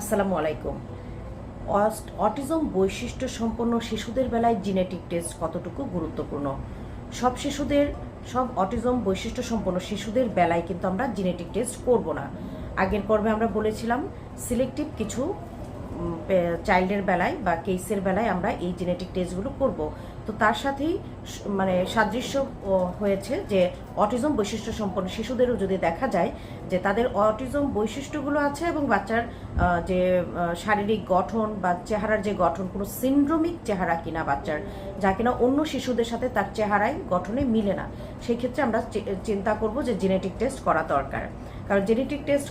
আসসালামু আলাইকুম। অটিজম বৈশিষ্ট্য সম্পন্ন শিশুদের বেলায় জিনেটিক টেস্ট কতটুকু গুরুত্বপূর্ণ? সব শিশুদের, সব অটিজম বৈশিষ্ট্য সম্পন্ন শিশুদের বেলায় কিন্তু আমরা জিনেটিক টেস্ট করব না। আগের পর্বে আমরা বলেছিলাম, সিলেক্টিভ কিছু চাইল্ডের বেলায় বা কেসের বেলায় আমরা এই জেনেটিক টেস্টগুলো করব। তো তার সাথেই মানে সাদৃশ্য হয়েছে যে অটিজম বৈশিষ্ট্য সম্পন্ন শিশুদেরও যদি দেখা যায় যে তাদের অটিজম বৈশিষ্ট্যগুলো আছে এবং বাচ্চার যে শারীরিক গঠন বা চেহারার যে গঠন, কোনো সিন্ড্রোমিক চেহারা কিনা বাচ্চার, যা কিনা অন্য শিশুদের সাথে তার চেহারায় গঠনে মিলে না, সেই ক্ষেত্রে আমরা চিন্তা করব যে জেনেটিক টেস্ট করা দরকার। কারণ জেনেটিক টেস্ট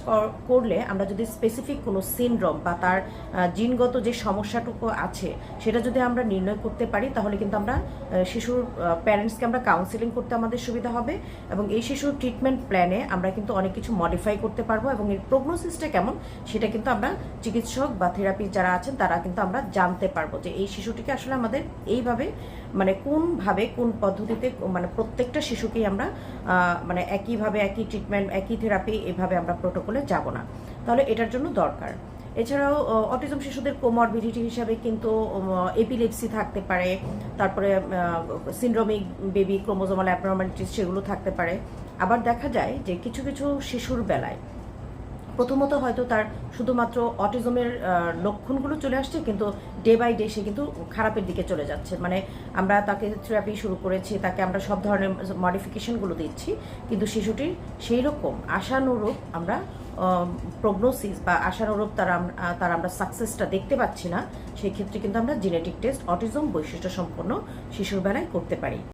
করলে আমরা যদি স্পেসিফিক কোনো সিনড্রোম বা তার জিনগত যে সমস্যাটুকু আছে, সেটা যদি আমরা নির্ণয় করতে পারি, তাহলে কিন্তু আমরা শিশুর প্যারেন্টসকে আমরা কাউন্সিলিং করতে আমাদের সুবিধা হবে এবং এই শিশুর ট্রিটমেন্ট প্ল্যানে আমরা কিন্তু অনেক কিছু মডিফাই করতে পারব এবং এর প্রগনোসিসটা কেমন, সেটা কিন্তু আমরা চিকিৎসক বা থেরাপি যারা আছেন, তারা কিন্তু আমরা জানতে পারব যে এই শিশুটিকে আসলে আমাদের এইভাবে মানে কোনভাবে, কোন পদ্ধতিতে মানে প্রত্যেকটা শিশুকেই আমরা মানে একইভাবে, একই ট্রিটমেন্ট একই থেরাপি এভাবে আমরা প্রোটোকলে যাব না। তাহলে এটার জন্য দরকার। এছাড়াও অটিজম শিশুদের কোমরবিডিটি হিসাবে কিন্তু এপিলেপসি থাকতে পারে, তারপরে সিন্ড্রোমিক বেবি ক্রোমোজোমাল অ্যাবনর্মালিটিস সেগুলো থাকতে পারে। আবার দেখা যায় যে কিছু কিছু শিশুর বেলায় প্রথমত হয়তো তার শুধুমাত্র অটিজমের লক্ষণগুলো চলে আসছে, কিন্তু ডে বাই ডে সে কিন্তু খারাপের দিকে চলে যাচ্ছে। মানে আমরা তাকে থেরাপি শুরু করেছি, তাকে আমরা সব ধরনের মডিফিকেশনগুলো দিচ্ছি, কিন্তু শিশুটির সেই রকম আশানুরূপ আমরা প্রগনোসিস বা আশানুরূপ তার তার আমরা সাকসেসটা দেখতে পাচ্ছি না, সেই ক্ষেত্রে কিন্তু আমরা জেনেটিক টেস্ট অটিজম বৈশিষ্ট্য সম্পন্ন শিশুর বেলায় করতে পারি।